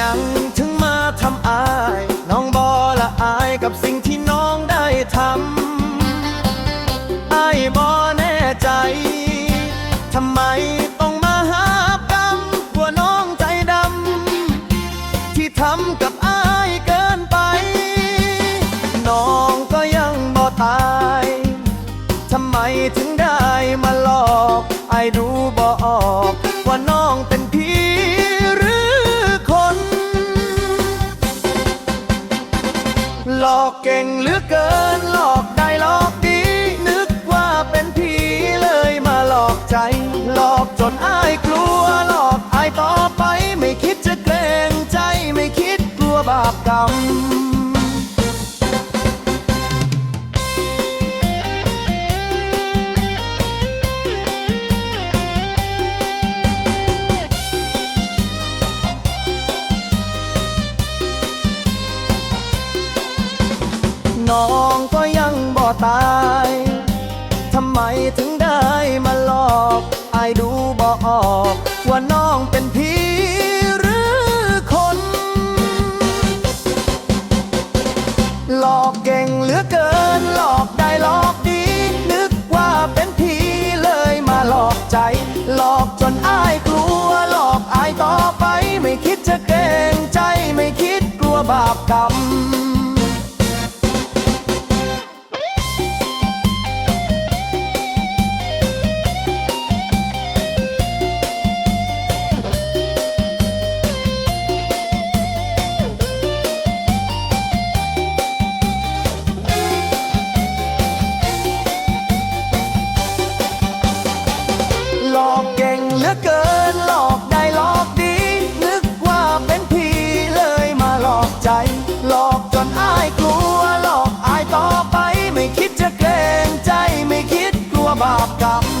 ยังถึงมาทำอาย น้องบอละอายกับสิ่งที่น้องได้ทำอายบอแน่ใจทำไมต้องมาหากรรมว่าน้องใจดำที่ทำกับอายเกินไป น้องก็ยังบ่ตายทำไมถึงได้มาหลอกไอายดูบ่ออก หลอกเก่งเหลือเกินหลอกได้หลอกดี นึกว่าเป็นผีเลยมาหลอกใจ หลอกจนอายกลัวหลอกอายต่อไป ไม่คิดจะเกรงใจไม่คิดกลัวบาปกรรม น้องก็ยังบ่ตายทำไมถึงได้มาหลอกอายดูบ่ออกว่าน้องเป็นผีายกลัวหลอกอายต่อไป ไม่คิดจะเกรงใจไม่คิดกลัวบาปกรรม